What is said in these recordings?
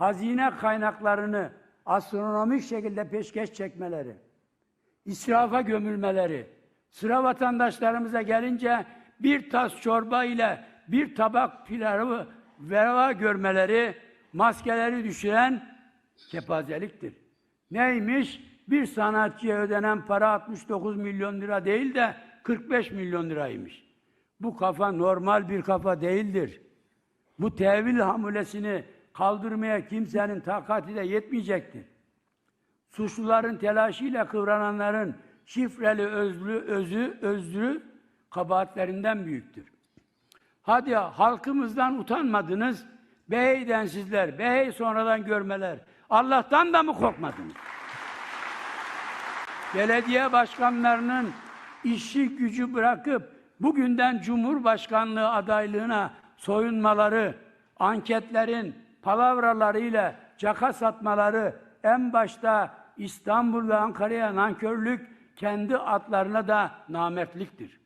hazine kaynaklarını astronomik şekilde peşkeş çekmeleri, israfa gömülmeleri, sıra vatandaşlarımıza gelince bir tas çorba ile bir tabak pilavı verva görmeleri, maskeleri düşüren kepazeliktir. Neymiş? Bir sanatçıya ödenen para 69 milyon lira değil de 45 milyon liraymış. Bu kafa normal bir kafa değildir. Bu tevil hamulesini kaldırmaya kimsenin takati de yetmeyecektir. Suçluların telaşıyla kıvrananların şifreli özlü, özü, özrü kabahatlerinden büyüktür. Hadi halkımızdan utanmadınız, beheyden sizler, behey sonradan görmeler. Allah'tan da mı korkmadınız? Belediye başkanlarının işi gücü bırakıp bugünden Cumhurbaşkanlığı adaylığına soyunmaları, anketlerin palavralarıyla caka satmaları, en başta İstanbul ve Ankara'ya nankörlük, kendi atlarına da namertliktir.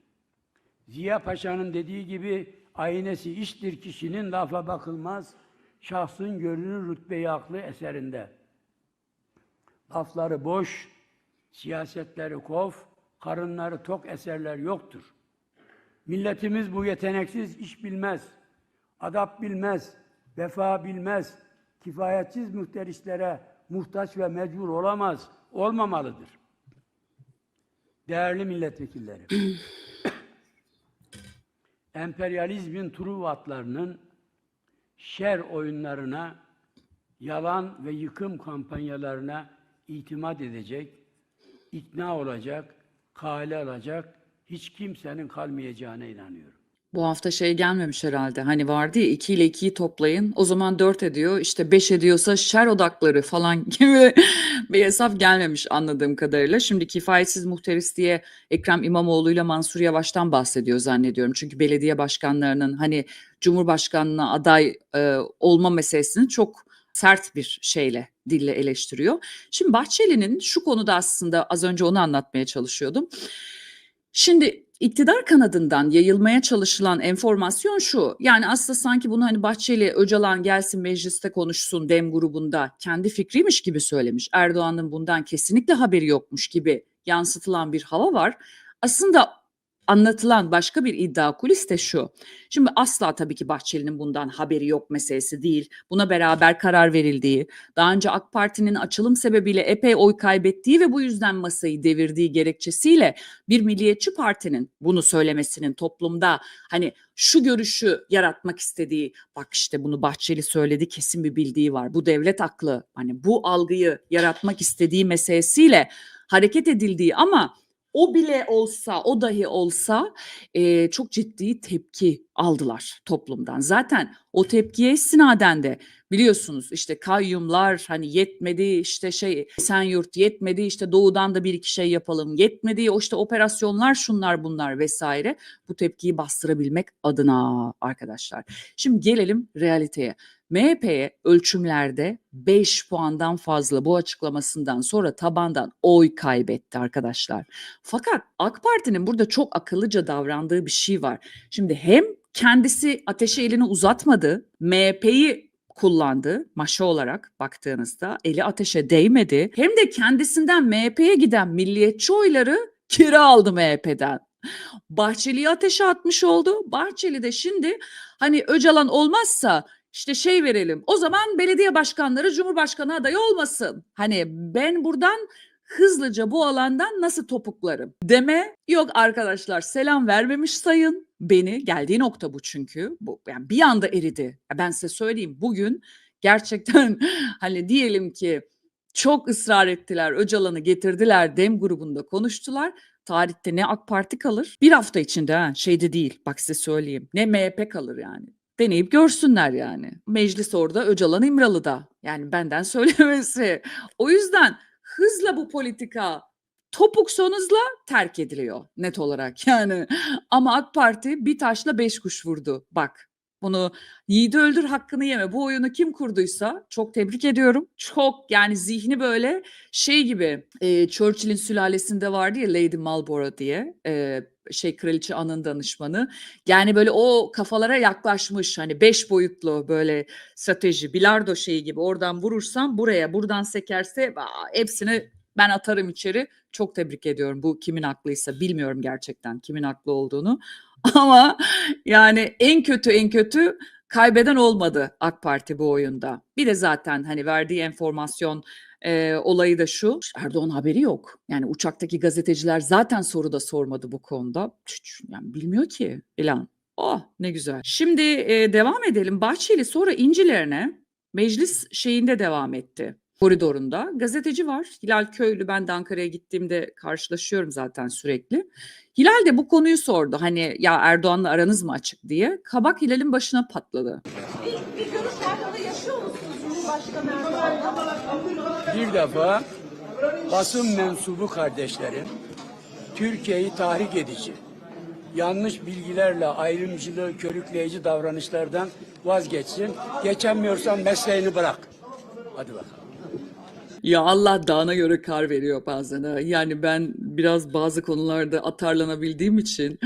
Ziya Paşa'nın dediği gibi aynesi iştir kişinin lafa bakılmaz, şahsın görünür rütbeyi aklı eserinde. Lafları boş, siyasetleri kof, karınları tok eserler yoktur. Milletimiz bu yeteneksiz iş bilmez, adap bilmez, vefa bilmez, kifayetsiz muhterislere muhtaç ve mecbur olamaz, olmamalıdır. Değerli milletvekilleri, emperyalizmin truvatlarının şer oyunlarına, yalan ve yıkım kampanyalarına itimat edecek, ikna olacak, kale alacak hiç kimsenin kalmayacağına inanıyorum. Bu hafta şey gelmemiş herhalde. Hani vardı ya 2 ile 2'yi toplayın. O zaman 4 ediyor. İşte 5 ediyorsa şer odakları falan gibi bir hesap gelmemiş anladığım kadarıyla. Şimdi kifayetsiz muhteris diye Ekrem İmamoğlu ile Mansur Yavaş'tan bahsediyor zannediyorum. Çünkü belediye başkanlarının hani Cumhurbaşkanlığına aday e, olma meselesini çok sert bir şeyle, dille eleştiriyor. Şimdi Bahçeli'nin şu konuda aslında az önce onu anlatmaya çalışıyordum. Şimdi iktidar kanadından yayılmaya çalışılan enformasyon şu. Yani aslında sanki bunu hani Bahçeli, Öcalan gelsin mecliste konuşsun dem grubunda kendi fikriymiş gibi söylemiş. Erdoğan'ın bundan kesinlikle haberi yokmuş gibi yansıtılan bir hava var. Aslında anlatılan başka bir iddia kulis de şu. Şimdi asla tabii ki Bahçeli'nin bundan haberi yok meselesi değil. Buna beraber karar verildiği, daha önce AK Parti'nin açılım sebebiyle epey oy kaybettiği ve bu yüzden masayı devirdiği gerekçesiyle bir milliyetçi partinin bunu söylemesinin toplumda hani şu görüşü yaratmak istediği, bak işte bunu Bahçeli söyledi kesin bir bildiği var. Bu devlet aklı hani bu algıyı yaratmak istediği meselesiyle hareket edildiği ama o bile olsa, o dahi olsa e, çok ciddi tepki aldılar toplumdan. Zaten o tepkiye istinaden de biliyorsunuz işte kayyumlar hani yetmedi işte şey Esenyurt yetmedi işte doğudan da bir iki şey yapalım yetmedi o işte operasyonlar şunlar bunlar vesaire bu tepkiyi bastırabilmek adına arkadaşlar. Şimdi gelelim realiteye. MHP'ye ölçümlerde 5 puandan fazla bu açıklamasından sonra tabandan oy kaybetti arkadaşlar. Fakat AK Parti'nin burada çok akıllıca davrandığı bir şey var. Şimdi hem kendisi ateşe elini uzatmadı, MHP'yi kullandı maşa olarak baktığınızda eli ateşe değmedi. Hem de kendisinden MHP'ye giden milliyetçi oyları kira aldı MHP'den. Bahçeli'yi ateşe atmış oldu. Bahçeli de şimdi hani Öcalan olmazsa işte şey verelim. O zaman belediye başkanları Cumhurbaşkanı adayı olmasın. Hani ben buradan hızlıca bu alandan nasıl topuklarım deme. Yok arkadaşlar selam vermemiş sayın. Beni geldiği nokta bu çünkü. Bu yani bir anda eridi. Ben size söyleyeyim bugün gerçekten hani diyelim ki çok ısrar ettiler Öcalan'ı getirdiler dem grubunda konuştular. Tarihte ne AK Parti kalır? Bir hafta içinde ha şeyde değil. Bak size söyleyeyim ne MHP kalır yani. Deneyip görsünler yani. Meclis orada, Öcalan İmralı'da. Yani benden söylemesi. O yüzden hızla bu politika topuk son hızla terk ediliyor net olarak yani. Ama AK Parti bir taşla beş kuş vurdu. Bak bunu yiğidi öldür hakkını yeme. Bu oyunu kim kurduysa çok tebrik ediyorum. Çok yani zihni böyle şey gibi e, Churchill'in sülalesinde vardı ya Lady Marlborough diye. E, şey kraliçe anın danışmanı. Yani böyle o kafalara yaklaşmış hani beş boyutlu böyle strateji bilardo şeyi gibi oradan vurursam buraya buradan sekerse aa, hepsini ben atarım içeri. Çok tebrik ediyorum. Bu kimin aklıysa bilmiyorum gerçekten kimin haklı olduğunu. Ama yani en kötü en kötü kaybeden olmadı AK Parti bu oyunda. Bir de zaten hani verdiği enformasyon e, olayı da şu. Erdoğan haberi yok. Yani uçaktaki gazeteciler zaten soru da sormadı bu konuda. Yani bilmiyor ki ilan. Oh ne güzel. Şimdi e, devam edelim. Bahçeli sonra incilerine meclis şeyinde devam etti. Koridorunda. Gazeteci var. Hilal Köylü. Ben de Ankara'ya gittiğimde karşılaşıyorum zaten sürekli. Hilal de bu konuyu sordu. Hani ya Erdoğan'la aranız mı açık diye. Kabak Hilal'in başına patladı. Bir, bir görüş ayrılığı yaşıyor musunuz Cumhurbaşkanı Erdoğan'la? Bir defa basın mensubu kardeşlerim Türkiye'yi tahrik edici, yanlış bilgilerle ayrımcılığı körükleyici davranışlardan vazgeçsin. Geçemiyorsan mesleğini bırak. Hadi bakalım. Ya Allah dağına göre kar veriyor bazen. Yani ben biraz bazı konularda atarlanabildiğim için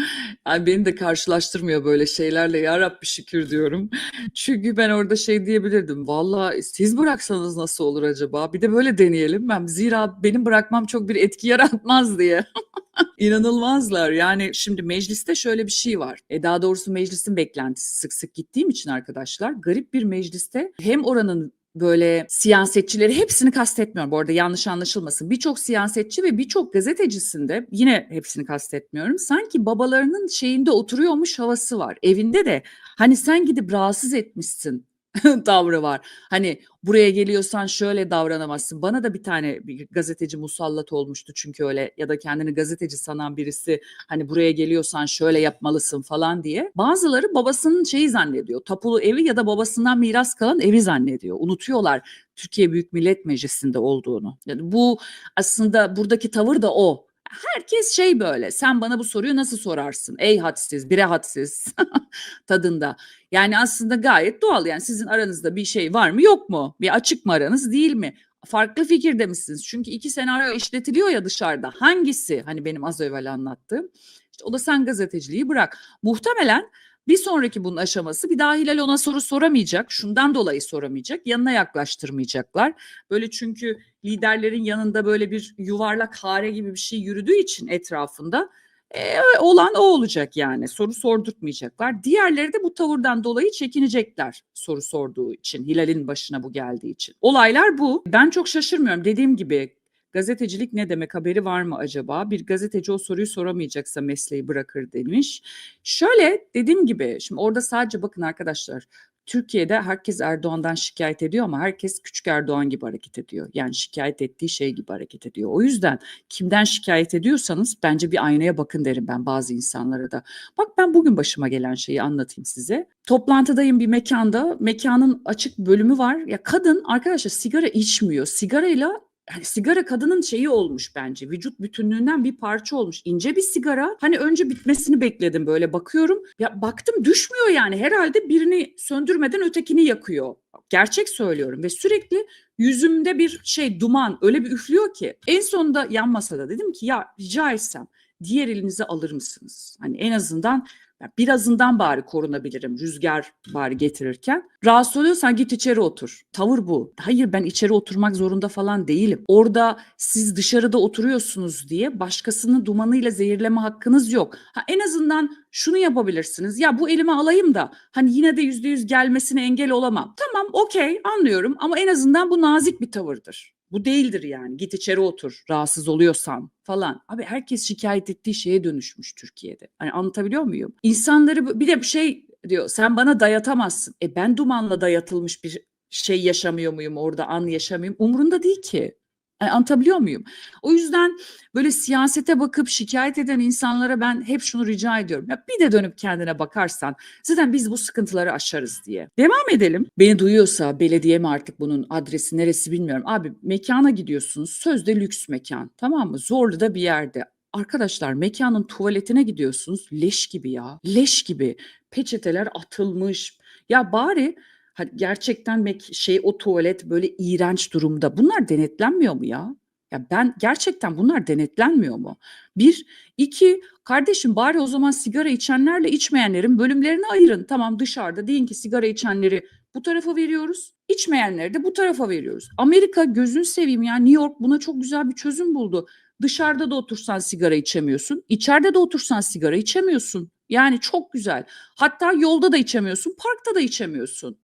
yani beni de karşılaştırmıyor böyle şeylerle ya Rabbi şükür diyorum. Çünkü ben orada şey diyebilirdim. Valla siz bıraksanız nasıl olur acaba? Bir de böyle deneyelim. Ben zira benim bırakmam çok bir etki yaratmaz diye. İnanılmazlar. Yani şimdi mecliste şöyle bir şey var. E daha doğrusu meclisin beklentisi sık sık gittiğim için arkadaşlar garip bir mecliste hem oranın böyle siyasetçileri hepsini kastetmiyorum. Bu arada yanlış anlaşılmasın. Birçok siyasetçi ve birçok gazetecisinde yine hepsini kastetmiyorum. Sanki babalarının şeyinde oturuyormuş havası var. Evinde de hani sen gidip rahatsız etmişsin tavrı var. Hani buraya geliyorsan şöyle davranamazsın. Bana da bir tane bir gazeteci musallat olmuştu çünkü öyle ya da kendini gazeteci sanan birisi hani buraya geliyorsan şöyle yapmalısın falan diye. Bazıları babasının şeyi zannediyor. Tapulu evi ya da babasından miras kalan evi zannediyor. Unutuyorlar Türkiye Büyük Millet Meclisi'nde olduğunu. Yani bu aslında buradaki tavır da o. Herkes şey böyle sen bana bu soruyu nasıl sorarsın? Ey hadsiz, bire hadsiz tadında. Yani aslında gayet doğal yani sizin aranızda bir şey var mı yok mu? Bir açık mı aranız değil mi? Farklı fikirde misiniz? Çünkü iki senaryo işletiliyor ya dışarıda. Hangisi? Hani benim az evvel anlattığım. İşte o da sen gazeteciliği bırak. Muhtemelen bir sonraki bunun aşaması bir daha Hilal ona soru soramayacak. Şundan dolayı soramayacak. Yanına yaklaştırmayacaklar. Böyle çünkü liderlerin yanında böyle bir yuvarlak hare gibi bir şey yürüdüğü için etrafında e, olan o olacak yani. Soru sordurtmayacaklar. Diğerleri de bu tavırdan dolayı çekinecekler soru sorduğu için. Hilal'in başına bu geldiği için. Olaylar bu. Ben çok şaşırmıyorum. Dediğim gibi gazetecilik ne demek haberi var mı acaba? Bir gazeteci o soruyu soramayacaksa mesleği bırakır demiş. Şöyle dediğim gibi şimdi orada sadece bakın arkadaşlar Türkiye'de herkes Erdoğan'dan şikayet ediyor ama herkes küçük Erdoğan gibi hareket ediyor. Yani şikayet ettiği şey gibi hareket ediyor. O yüzden kimden şikayet ediyorsanız bence bir aynaya bakın derim ben bazı insanlara da. Bak ben bugün başıma gelen şeyi anlatayım size. Toplantıdayım bir mekanda. Mekanın açık bölümü var. Ya kadın arkadaşlar sigara içmiyor. Sigarayla yani sigara kadının şeyi olmuş bence. Vücut bütünlüğünden bir parça olmuş. İnce bir sigara. Hani önce bitmesini bekledim böyle bakıyorum. Ya baktım düşmüyor yani. Herhalde birini söndürmeden ötekini yakıyor. Gerçek söylüyorum ve sürekli yüzümde bir şey duman öyle bir üflüyor ki. En sonunda yan masada dedim ki ya rica etsem diğer elinize alır mısınız? Hani en azından ya birazından bari korunabilirim rüzgar bari getirirken. Rahatsız oluyorsan git içeri otur. Tavır bu. Hayır ben içeri oturmak zorunda falan değilim. Orada siz dışarıda oturuyorsunuz diye başkasının dumanıyla zehirleme hakkınız yok. Ha, en azından şunu yapabilirsiniz. Ya bu elime alayım da hani yine de yüzde yüz gelmesine engel olamam. Tamam okey anlıyorum ama en azından bu nazik bir tavırdır. Bu değildir yani. Git içeri otur rahatsız oluyorsan falan. Abi herkes şikayet ettiği şeye dönüşmüş Türkiye'de. Hani anlatabiliyor muyum? İnsanları bir de bir şey diyor sen bana dayatamazsın. E ben dumanla dayatılmış bir şey yaşamıyor muyum orada an yaşamıyorum. Umurunda değil ki. Yani anlatabiliyor muyum? O yüzden böyle siyasete bakıp şikayet eden insanlara ben hep şunu rica ediyorum. Ya bir de dönüp kendine bakarsan zaten biz bu sıkıntıları aşarız diye. Devam edelim. Beni duyuyorsa belediye mi artık bunun adresi neresi bilmiyorum. Abi mekana gidiyorsunuz. Sözde lüks mekan. Tamam mı? Zorlu da bir yerde. Arkadaşlar mekanın tuvaletine gidiyorsunuz. Leş gibi ya. Leş gibi. Peçeteler atılmış. Ya bari gerçekten mek- şey o tuvalet böyle iğrenç durumda. Bunlar denetlenmiyor mu ya? Ya ben gerçekten bunlar denetlenmiyor mu? Bir, iki, kardeşim bari o zaman sigara içenlerle içmeyenlerin bölümlerini ayırın. Tamam dışarıda deyin ki sigara içenleri bu tarafa veriyoruz, içmeyenleri de bu tarafa veriyoruz. Amerika gözün seveyim ya New York buna çok güzel bir çözüm buldu. Dışarıda da otursan sigara içemiyorsun, içeride de otursan sigara içemiyorsun. Yani çok güzel. Hatta yolda da içemiyorsun, parkta da içemiyorsun.